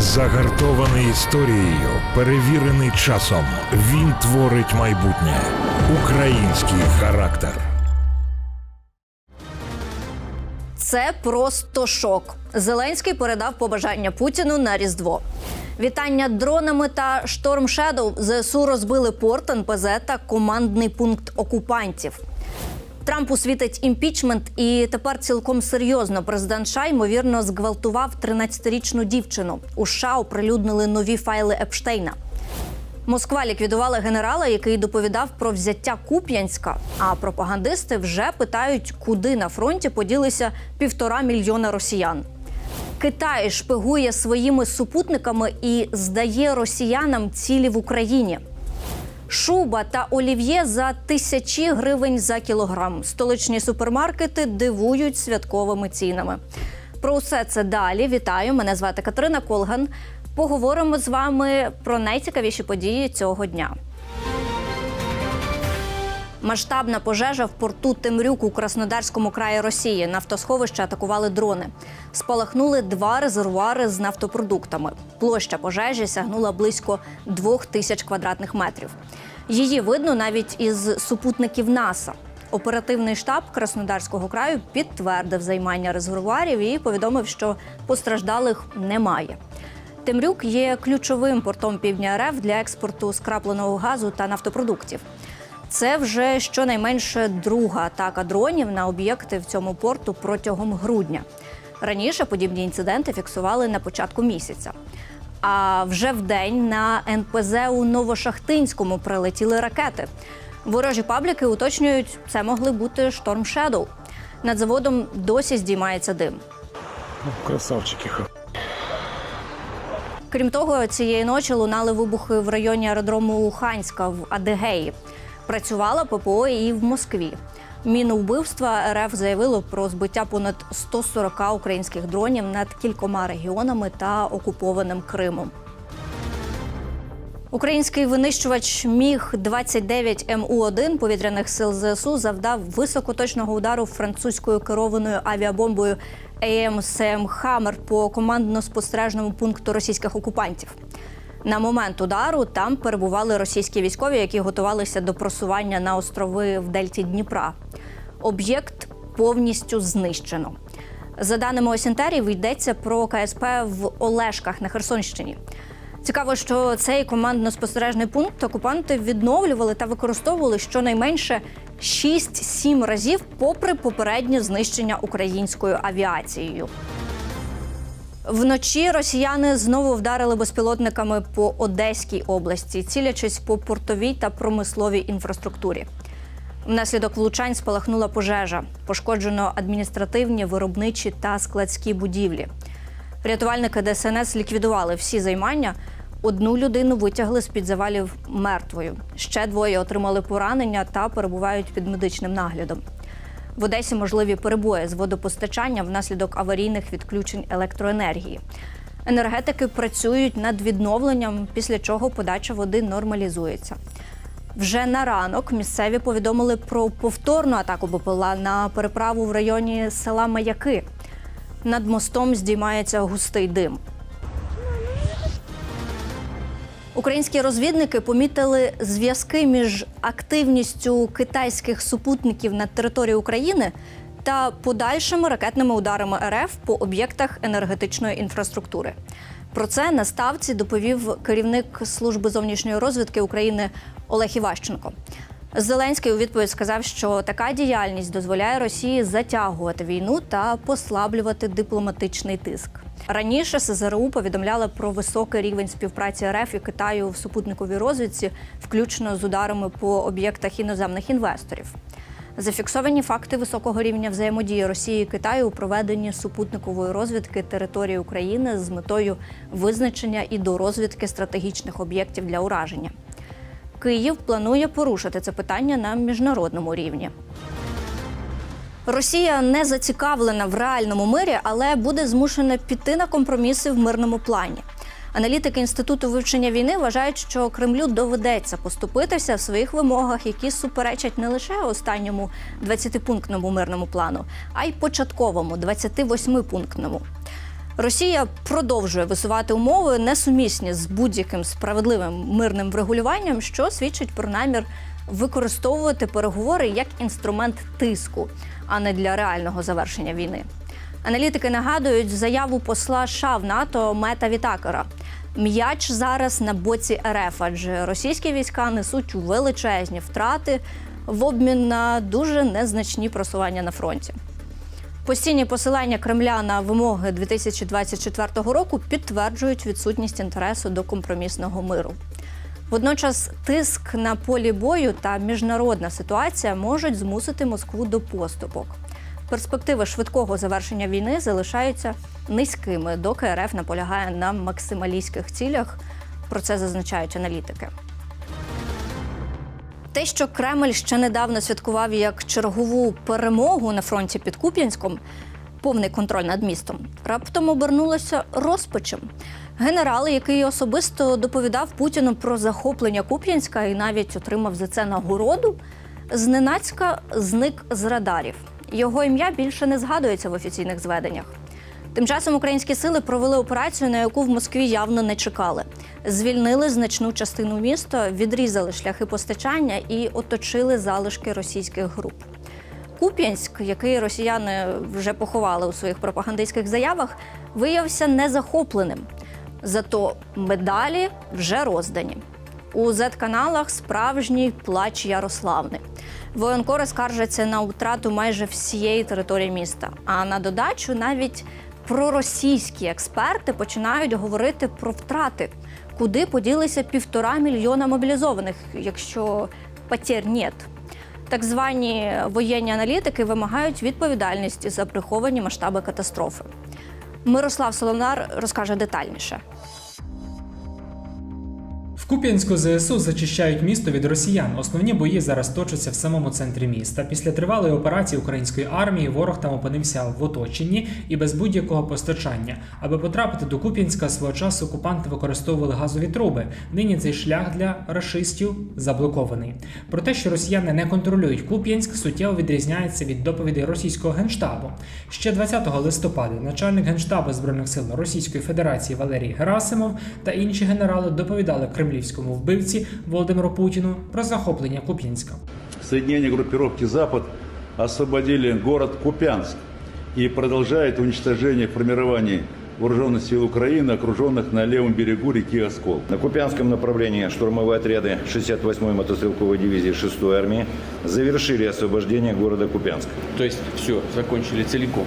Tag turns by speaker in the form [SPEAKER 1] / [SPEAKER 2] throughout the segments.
[SPEAKER 1] Загартований історією, перевірений часом. Він творить майбутнє. Український характер.
[SPEAKER 2] Це просто шок. Зеленський передав побажання Путіну на Різдво. Вітання дронами та Шторм Shadow ЗСУ розбили порт НПЗ та командний пункт окупантів. Трампу світить імпічмент, і тепер цілком серйозно президент США, ймовірно, зґвалтував 13-річну дівчину. У США оприлюднили нові файли Епштейна. Москва ліквідувала генерала, який доповідав про взяття Куп'янська. А пропагандисти вже питають, куди на фронті поділися півтора мільйона росіян. Китай шпигує своїми супутниками і здає росіянам цілі в Україні. Шуба та олів'є за тисячі гривень за кілограм. Столичні супермаркети дивують святковими цінами. Про все це далі. Вітаю! Мене звати Катерина Колган. Поговоримо з вами про найцікавіші події цього дня. Масштабна пожежа в порту Темрюк у Краснодарському краї Росії. Нафтосховище атакували дрони. Спалахнули два резервуари з нафтопродуктами. Площа пожежі сягнула близько двох тисяч квадратних метрів. Її видно навіть із супутників НАСА. Оперативний штаб Краснодарського краю підтвердив займання резервуарів і повідомив, що постраждалих немає. Темрюк є ключовим портом півдня РФ для експорту скрапленого газу та нафтопродуктів. Це вже щонайменше друга атака дронів на об'єкти в цьому порту протягом грудня. Раніше подібні інциденти фіксували на початку місяця. А вже в день на НПЗ у Новошахтинському прилетіли ракети. Ворожі пабліки уточнюють, це могли бути шторм Shadow. Над заводом досі здіймається дим.
[SPEAKER 3] Красавчики.
[SPEAKER 2] Крім того, цієї ночі лунали вибухи в районі аеродрому Луханська в Адигеї. Працювала ППО і в Москві. Міновбивства РФ заявило про збиття понад 140 українських дронів над кількома регіонами та окупованим Кримом. Український винищувач Міг 29 МУ 1 повітряних сил ЗСУ завдав високоточного удару французькою керованою авіабомбою АМСМ Хаммер по командно-спостережному пункту російських окупантів. На момент удару там перебували російські військові, які готувалися до просування на острови в Дельті Дніпра. Об'єкт повністю знищено. За даними Осінтерів, йдеться про КСП в Олешках на Херсонщині. Цікаво, що цей командно-спостережний пункт окупанти відновлювали та використовували щонайменше 6-7 разів, попри попереднє знищення українською авіацією. Вночі росіяни знову вдарили безпілотниками по Одеській області, цілячись по портовій та промисловій інфраструктурі. Внаслідок влучань спалахнула пожежа, пошкоджено адміністративні, виробничі та складські будівлі. Рятувальники ДСНС ліквідували всі займання. Одну людину витягли з під завалів мертвою. Ще двоє отримали поранення та перебувають під медичним наглядом. В Одесі можливі перебої з водопостачанням внаслідок аварійних відключень електроенергії. Енергетики працюють над відновленням, після чого подача води нормалізується. Вже на ранок місцеві повідомили про повторну атаку БПЛА на переправу в районі села Маяки. Над мостом здіймається густий дим. Українські розвідники помітили зв'язки між активністю китайських супутників над територією України та подальшими ракетними ударами РФ по об'єктах енергетичної інфраструктури. Про це на ставці доповів керівник служби зовнішньої розвідки України Олег Іващенко. Зеленський у відповідь сказав, що така діяльність дозволяє Росії затягувати війну та послаблювати дипломатичний тиск. Раніше СЗРУ повідомляли про високий рівень співпраці РФ і Китаю в супутниковій розвідці, включно з ударами по об'єктах іноземних інвесторів. Зафіксовані факти високого рівня взаємодії Росії і Китаю у проведенні супутникової розвідки території України з метою визначення і дорозвідки стратегічних об'єктів для ураження. Київ планує порушити це питання на міжнародному рівні. Росія не зацікавлена в реальному мирі, але буде змушена піти на компроміси в мирному плані. Аналітики інституту вивчення війни вважають, що Кремлю доведеться поступитися в своїх вимогах, які суперечать не лише останньому 20-пунктному мирному плану, а й початковому 28-пунктному. Росія продовжує висувати умови несумісні з будь-яким справедливим мирним врегулюванням, що свідчить про намір використовувати переговори як інструмент тиску, а не для реального завершення війни. Аналітики нагадують заяву посла США в НАТО Мета Вітакера. М'яч зараз на боці РФ, адже російські війська несуть величезні втрати в обмін на дуже незначні просування на фронті. Постійні посилання Кремля на вимоги 2024 року підтверджують відсутність інтересу до компромісного миру. Водночас тиск на полі бою та міжнародна ситуація можуть змусити Москву до поступок. Перспективи швидкого завершення війни залишаються низькими, доки РФ наполягає на максималістських цілях. Про це зазначають аналітики. Те, що Кремль ще недавно святкував як чергову перемогу на фронті під Куп'янськом, повний контроль над містом, раптом обернулося розпачем. Генерал, який особисто доповідав Путіну про захоплення Куп'янська і навіть отримав за це нагороду, зненацька зник з радарів. Його ім'я більше не згадується в офіційних зведеннях. Тим часом українські сили провели операцію, на яку в Москві явно не чекали. Звільнили значну частину міста, відрізали шляхи постачання і оточили залишки російських груп. Куп'янськ, який росіяни вже поховали у своїх пропагандистських заявах, виявився незахопленим. Зато медалі вже роздані. У Z-каналах справжній плач Ярославни. Воєнкори скаржаться на втрату майже всієї території міста. А на додачу навіть проросійські експерти починають говорити про втрати, куди поділися півтора мільйона мобілізованих, якщо потерь нет. Так звані воєнні аналітики вимагають відповідальності за приховані масштаби катастрофи. Мирослав Солонар розкаже детальніше.
[SPEAKER 4] Куп'янську ЗСУ зачищають місто від росіян. Основні бої зараз точаться в самому центрі міста. Після тривалої операції української армії ворог там опинився в оточенні і без будь-якого постачання. Аби потрапити до Куп'янська свого часу окупанти використовували газові труби. Нині цей шлях для рашистів заблокований. Про те, що росіяни не контролюють Куп'янськ, суттєво відрізняється від доповідей російського генштабу. Ще 20 листопада начальник генштабу збройних сил Російської Федерації Валерій Герасимов та інші генерали доповідали кремлівському вбивці Володимиру Путіну про захоплення Куп'янська.
[SPEAKER 5] Соединения группировки «Запад» освободили город Купянск и продолжает уничтожение формирований вооруженных сил Украины, окруженных на левом берегу реки Оскол.
[SPEAKER 6] На Купянском направлении штурмовые отряды 68-й мотострелковой дивизии 6-й армии завершили освобождение города Купянск.
[SPEAKER 7] То есть все, закончили целиком.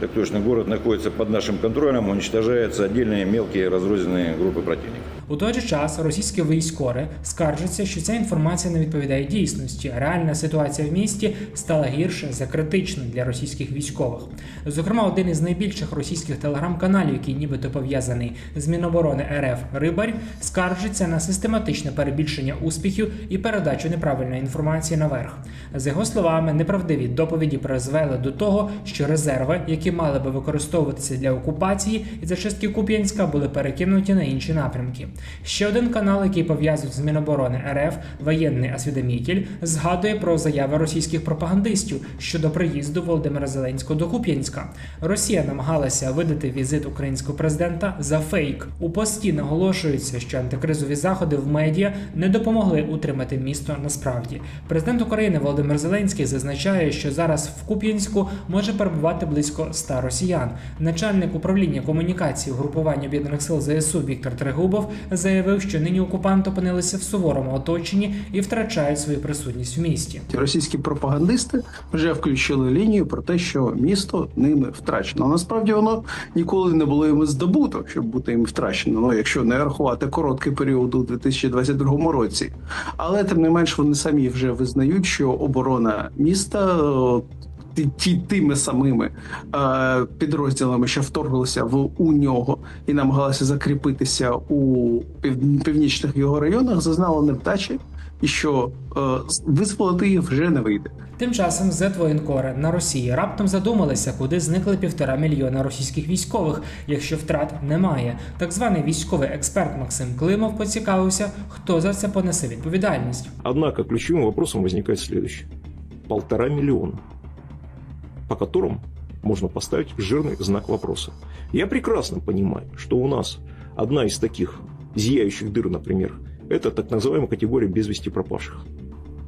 [SPEAKER 6] Так точно, город находится под нашим контролем, уничтожаются отдельные мелкие разрозненные группы противника.
[SPEAKER 4] У той же час російські військори скаржаться, що ця інформація не відповідає дійсності. Реальна ситуація в місті стала гірше за критичну для російських військових. Зокрема, один із найбільших російських телеграм-каналів, який нібито пов'язаний з Міноборони РФ Рибарь, скаржиться на систематичне перебільшення успіхів і передачу неправильної інформації наверх. За його словами, неправдиві доповіді призвели до того, що резерви, які мали би використовуватися для окупації і зачистки Куп'янська, були перекинуті на інші напрямки. Ще один канал, який пов'язують з Міноборони РФ, воєнний освідомітель, згадує про заяви російських пропагандистів щодо приїзду Володимира Зеленського до Куп'янська. Росія намагалася видати візит українського президента за фейк. У пості наголошується, що антикризові заходи в медіа не допомогли утримати місто насправді. Президент України Володимир Зеленський зазначає, що зараз в Куп'янську може перебувати близько 100 росіян. Начальник управління комунікації угрупування об'єднаних сил ЗСУ Віктор Трегубов заявив, що нині окупанти опинилися в суворому оточенні і втрачають свою присутність в місті.
[SPEAKER 8] Російські пропагандисти вже включили лінію про те, що місто ними втрачено. Насправді воно ніколи не було їм здобуто, щоб бути їм втрачено. Ну якщо не рахувати короткий період у 2022 році. Але тим не менш вони самі вже визнають, що оборона міста. Ті- тими самими е, підрозділами, що вторглися в у нього і намагалися закріпитися у пів, північних його районах, зазнала невдачі, і що е, визволити їх вже не вийде.
[SPEAKER 4] Тим часом зетвоєнкори на Росії раптом задумалися, куди зникли півтора мільйона російських військових, якщо втрат немає. Так званий військовий експерт Максим Климов поцікавився, хто за це понесе відповідальність.
[SPEAKER 9] Однако ключевым вопросом возникает следующее. Полтора миллиона, по которым можно поставить жирный знак вопроса. Я прекрасно понимаю, что у нас одна из таких зияющих дыр, например, это так называемая категория без вести пропавших,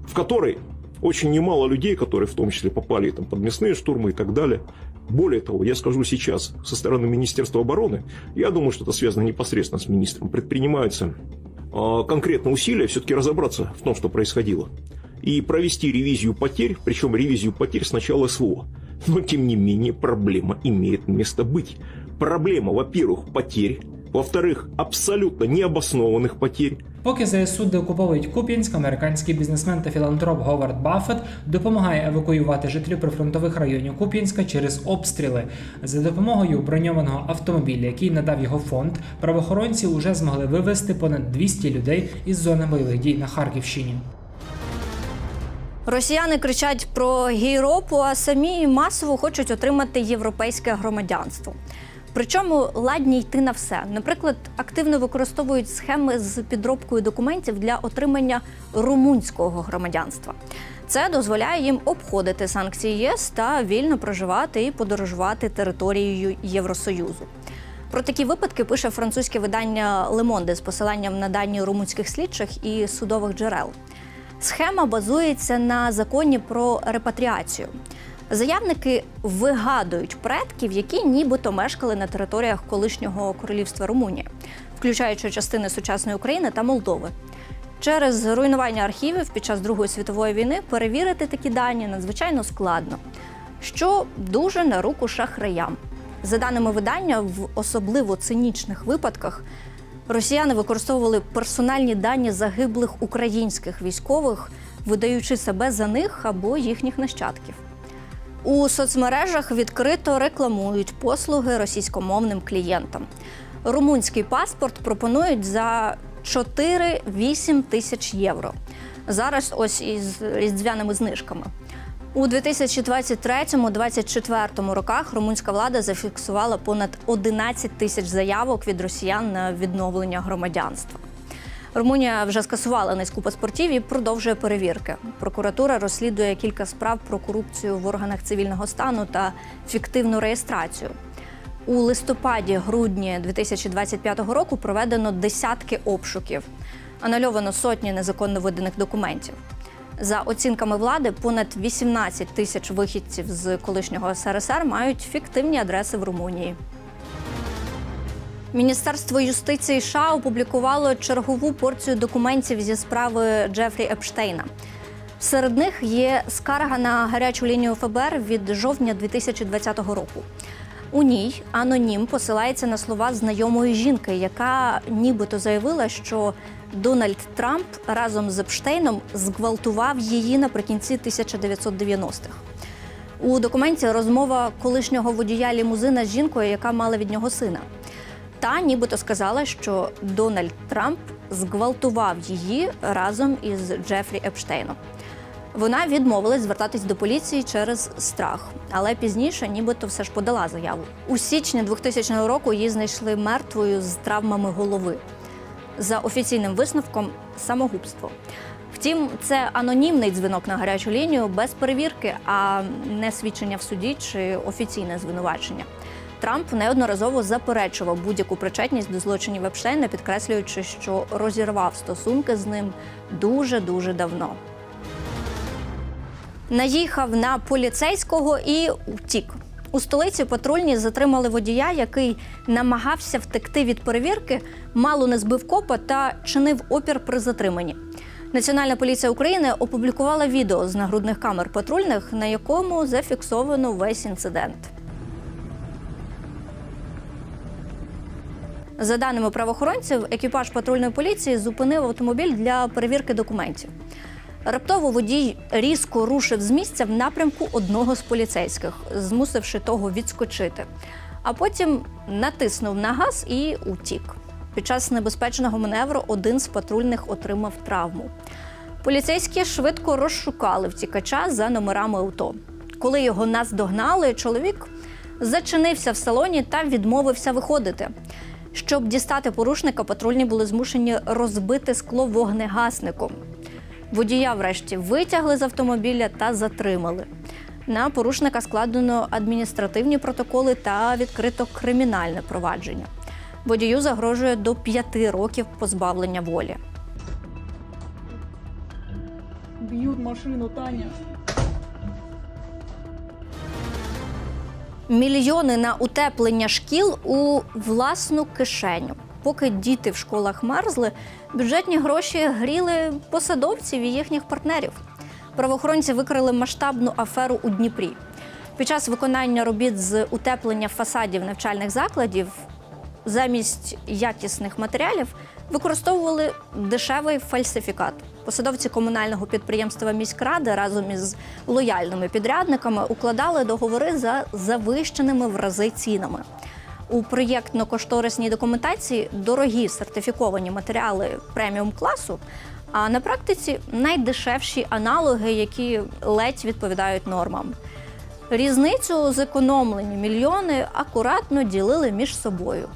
[SPEAKER 9] в которой очень немало людей, которые в том числе попали там, под мясные штурмы и так далее. Более того, я скажу сейчас, со стороны Министерства обороны, я думаю, что это связано непосредственно с министром, предпринимаются а, конкретно усилия все-таки разобраться в том, что происходило. И провести ревизию потерь, причем ревизию потерь с начала СВО. Но, тем не менее, проблема имеет место быть. Проблема, во-первых, потерь, во-вторых, абсолютно необоснованных потерь,
[SPEAKER 4] Поки ЗСУ деокуповують Куп'янськ, американський бізнесмен та філантроп Говард Баффет допомагає евакуювати жителів прифронтових районів Куп'янська через обстріли. За допомогою броньованого автомобіля, який надав його фонд, правоохоронці вже змогли вивезти понад 200 людей із зони бойових дій на Харківщині.
[SPEAKER 2] Росіяни кричать про гейропу, а самі масово хочуть отримати європейське громадянство. Причому ладні йти на все. Наприклад, активно використовують схеми з підробкою документів для отримання румунського громадянства. Це дозволяє їм обходити санкції ЄС та вільно проживати і подорожувати територією Євросоюзу. Про такі випадки пише французьке видання Monde з посиланням на дані румунських слідчих і судових джерел. Схема базується на законі про репатріацію. Заявники вигадують предків, які нібито мешкали на територіях колишнього королівства Румунія, включаючи частини сучасної України та Молдови. Через руйнування архівів під час Другої світової війни перевірити такі дані надзвичайно складно, що дуже на руку шахраям. За даними видання, в особливо цинічних випадках росіяни використовували персональні дані загиблих українських військових, видаючи себе за них або їхніх нащадків. У соцмережах відкрито рекламують послуги російськомовним клієнтам. Румунський паспорт пропонують за 4-8 тисяч євро. Зараз ось із різдвяними знижками. У 2023-2024 роках румунська влада зафіксувала понад 11 тисяч заявок від росіян на відновлення громадянства. Румунія вже скасувала низку паспортів і продовжує перевірки. Прокуратура розслідує кілька справ про корупцію в органах цивільного стану та фіктивну реєстрацію. У листопаді-грудні 2025 року проведено десятки обшуків, анульовано сотні незаконно виданих документів. За оцінками влади, понад 18 тисяч вихідців з колишнього СРСР мають фіктивні адреси в Румунії. Міністерство юстиції США опублікувало чергову порцію документів зі справи Джефрі Епштейна. Серед них є скарга на гарячу лінію ФБР від жовтня 2020 року. У ній анонім посилається на слова знайомої жінки, яка нібито заявила, що Дональд Трамп разом з Епштейном зґвалтував її наприкінці 1990-х. У документі розмова колишнього водія лімузина з жінкою, яка мала від нього сина. Та нібито сказала, що Дональд Трамп зґвалтував її разом із Джефрі Епштейном. Вона відмовилась звертатись до поліції через страх, але пізніше нібито все ж подала заяву. У січні 2000 року її знайшли мертвою з травмами голови. За офіційним висновком самогубство. Втім, це анонімний дзвінок на гарячу лінію без перевірки, а не свідчення в суді чи офіційне звинувачення. Трамп неодноразово заперечував будь-яку причетність до злочинів Епштейна, підкреслюючи, що розірвав стосунки з ним дуже дуже давно. Наїхав на поліцейського і втік. У столиці патрульні затримали водія, який намагався втекти від перевірки, мало не збив копа та чинив опір при затриманні. Національна поліція України опублікувала відео з нагрудних камер патрульних, на якому зафіксовано весь інцидент. За даними правоохоронців, екіпаж патрульної поліції зупинив автомобіль для перевірки документів. Раптово водій різко рушив з місця в напрямку одного з поліцейських, змусивши того відскочити. А потім натиснув на газ і утік. Під час небезпечного маневру один з патрульних отримав травму. Поліцейські швидко розшукали втікача за номерами авто. Коли його наздогнали, чоловік зачинився в салоні та відмовився виходити. Щоб дістати порушника, патрульні були змушені розбити скло вогнегасником. Водія врешті витягли з автомобіля та затримали. На порушника складено адміністративні протоколи та відкрито кримінальне провадження. Водію загрожує до п'яти років позбавлення волі.
[SPEAKER 10] Бьют машину, Таня.
[SPEAKER 2] Мільйони на утеплення шкіл у власну кишеню. Поки діти в школах мерзли, бюджетні гроші гріли посадовців і їхніх партнерів. Правоохоронці викрили масштабну аферу у Дніпрі. Під час виконання робіт з утеплення фасадів навчальних закладів замість якісних матеріалів використовували дешевий фальсифікат. Посадовці комунального підприємства міськради разом із лояльними підрядниками укладали договори за завищеними в рази цінами. У проєктно-кошторисній документації дорогі сертифіковані матеріали преміум класу, а на практиці найдешевші аналоги, які ледь відповідають нормам. Різницю зекономлені мільйони акуратно ділили між собою.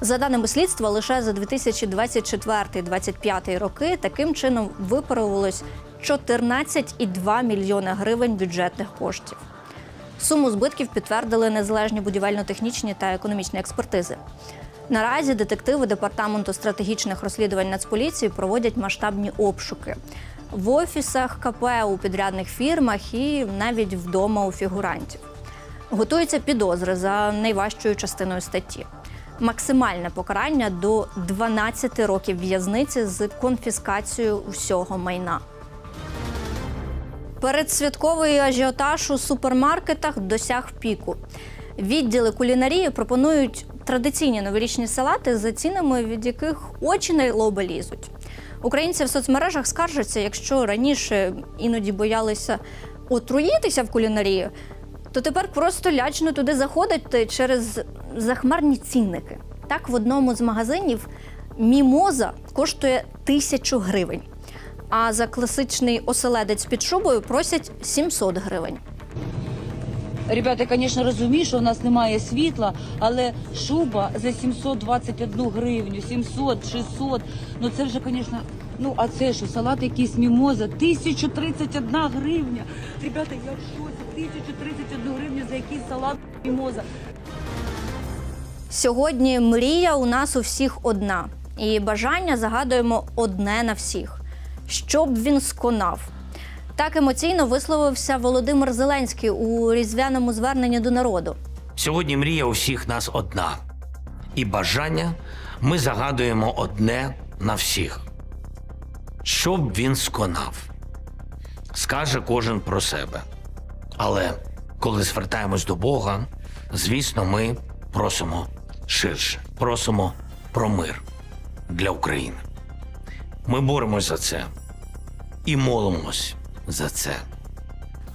[SPEAKER 2] За даними слідства, лише за 2024-2025 роки таким чином випарувалось 14,2 мільйони гривень бюджетних коштів. Суму збитків підтвердили незалежні будівельно-технічні та економічні експертизи. Наразі детективи департаменту стратегічних розслідувань Нацполіції проводять масштабні обшуки в офісах КП у підрядних фірмах і навіть вдома у фігурантів. Готуються підозри за найважчою частиною статті. Максимальне покарання до 12 років в'язниці з конфіскацією усього майна. Передсвятковий ажіотаж у супермаркетах досяг піку. Відділи кулінарії пропонують традиційні новорічні салати за цінами, від яких очі на лоба лізуть. Українці в соцмережах скаржаться, якщо раніше іноді боялися отруїтися в кулінарії, то тепер просто лячно туди заходити через захмарні цінники. Так, в одному з магазинів мімоза коштує тисячу гривень, а за класичний оселедець під шубою просять 700 гривень.
[SPEAKER 10] Ребята, звісно, розумію, що у нас немає світла, але шуба за 721 гривню, 700, 600. Ну це вже, звісно, ну а це що, салат якийсь мімоза, 1031 гривня. Ребята, я в шоці, 1031 гривню за якийсь салат мімоза.
[SPEAKER 2] Сьогодні мрія у нас у всіх одна, і бажання загадуємо одне на всіх, щоб він сконав. Так емоційно висловився Володимир Зеленський у різдвяному зверненні до народу.
[SPEAKER 11] Сьогодні мрія у всіх нас одна. І бажання ми загадуємо одне на всіх. Щоб він сконав. Скаже кожен про себе. Але коли звертаємось до Бога, звісно, ми просимо ширше, просимо про мир для України. Ми боремось за це і молимось за це.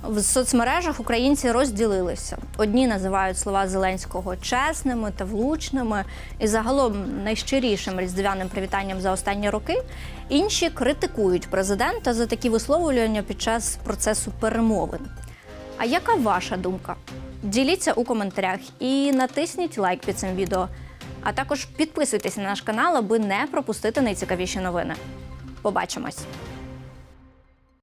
[SPEAKER 2] В соцмережах українці розділилися. Одні називають слова Зеленського чесними та влучними і загалом найщирішим різдвяним привітанням за останні роки. Інші критикують президента за такі висловлювання під час процесу перемовин. А яка ваша думка? Діліться у коментарях і натисніть лайк під цим відео. А також підписуйтесь на наш канал, аби не пропустити найцікавіші новини. Побачимось!